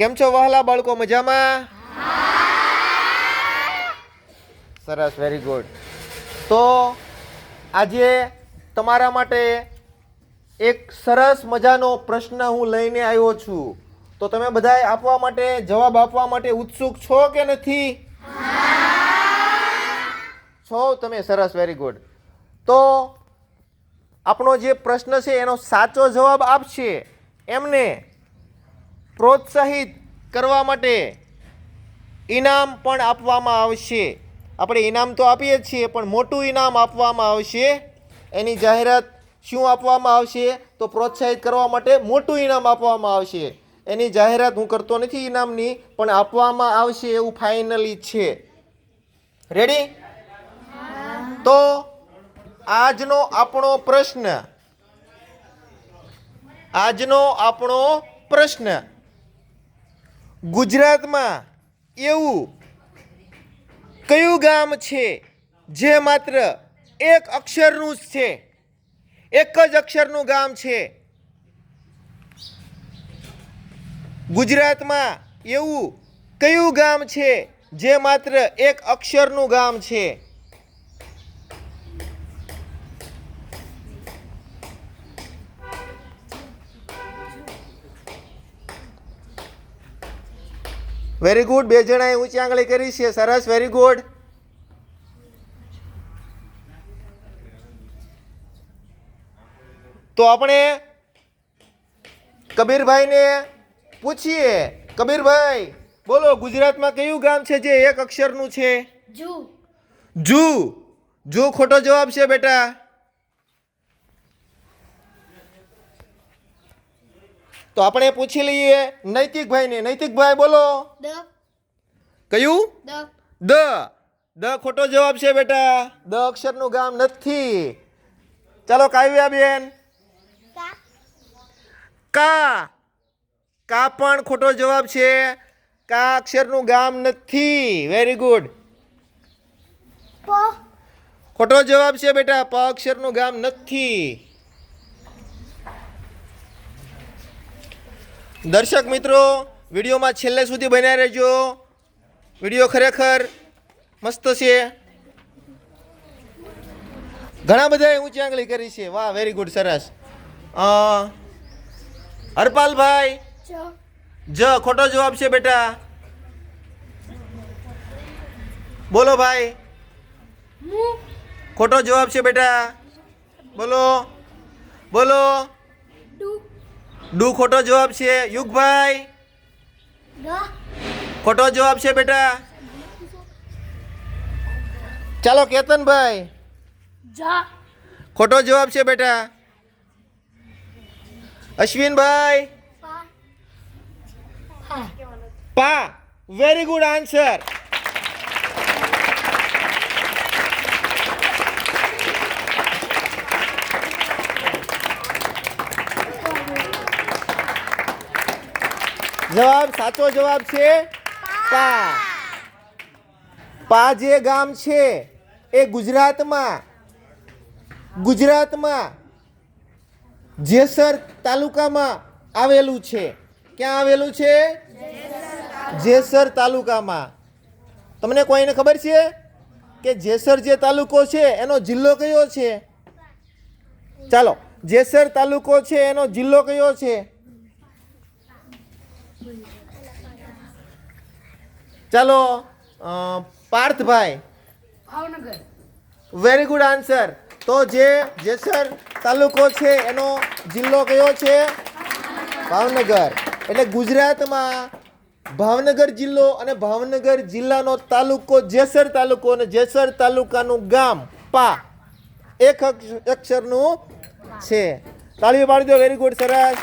કેમ છો વહાલા બાળકો? મજામાં? સરસ વેરી ગુડ તો આજે તમારા માટે એક સરસ મજાનો પ્રશ્ન હું લઈને આવ્યો છું. તો તમે બધાએ આપવા માટે જવાબ આપવા માટે ઉત્સુક છો કે નથી? છો તમે, સરસ વેરી ગુડ તો આપણો જે પ્રશ્ન છે એનો સાચો જવાબ આપશે એમને પ્રોત્સાહિત કરવા માટે ઇનામ પણ આપવામાં આવશે. આપણે ઇનામ તો આપીએ જ છીએ, પણ મોટું ઇનામ આપવામાં આવશે. એની જાહેરાત શું આપવામાં આવશે? તો પ્રોત્સાહિત કરવા માટે મોટું ઇનામ આપવામાં આવશે. એની જાહેરાત હું કરતો નથી ઇનામની, પણ આપવામાં આવશે એવું ફાઇનલી છે. રેડી તો આજનો આપણો પ્રશ્ન. આજનો આપણો પ્રશ્ન. ગુજરાતમાં એવું કયું ગામ છે જે માત્ર એક અક્ષરનું જ છે? એક જ અક્ષરનું ગામ છે. ગુજરાતમાં એવું કયું ગામ છે જે માત્ર એક અક્ષરનું ગામ છે? વેરી ગુડ બે જણાએ ઊંચી આંગળી કરી છે. સરસ. વેરી ગુડ તો આપણે કબીરભાઈને પૂછીએ. કબીરભાઈ બોલો ગુજરાતમાં કયું ગામ છે જે એક અક્ષરનું છે? જુ. જુ. જુ ખોટો જવાબ છે બેટા. તો આપણે પૂછી લઈએ નૈતિકભાઈને. નૈતિકભાઈ બોલો. દ. કયું? દ. દ. દ ખોટો જવાબ છે બેટા. દ અક્ષરનું ગામ નથી. ચાલો કાવ્યા બેન કા. કા. કા પણ ખોટો જવાબ છે. કા અક્ષરનું ગામ નથી. વેરી ગુડ ખોટો જવાબ છે બેટા. પ અક્ષરનું ગામ નથી. દર્શક મિત્રો વિડીયોમાં છેલ્લે સુધી બન્યા રહેજો. વીડિયો ખરેખર મસ્ત છે. ઘણા બધાએ ઊંચી આંગળી કરી છે. વાહ વેરી ગુડ સરસ. હરપાલભાઈ. જ. ખોટો જવાબ છે બેટા. બોલો ભાઈ. ખોટો જવાબ છે બેટા. બોલો. બોલો. ડુ ખોટો જવાબ છે યુગભાઈ. ખોટો જવાબ છે બેટા. ચાલો કેતનભાઈ. જા. ખોટો જવાબ છે બેટા. અશ્વિનભાઈ. પા. વેરી ગુડ આન્સર જવાબ, સાચો જવાબ છે પા. પા જે ગામ છે, એ ગુજરાતમાં ગુજરાતમાં જેસર તાલુકામાં આવેલું છે. ક્યાં આવેલું છે? જેસર તાલુકામાં. તમને કોઈને ખબર છે કે જેસર જે તાલુકો છે, એનો જિલ્લો કયો છે? ચાલો, જેસર તાલુકો છે, એનો જિલ્લો કયો છે? ચાલો Parthbhai. Bhavnagar. Very good answer તો જે જેસર તાલુકો છે એનો જિલ્લો કયો છે? ભાવનગર. એટલે ગુજરાતમાં ભાવનગર જિલ્લો અને ભાવનગર જિલ્લાનો તાલુકો જેસર તાલુકો અને જેસર તાલુકાનું ગામ પા. એક અક્ષ- અક્ષરનું છે. તાળીઓ પાડી દો. વેરી ગુડ સરસ.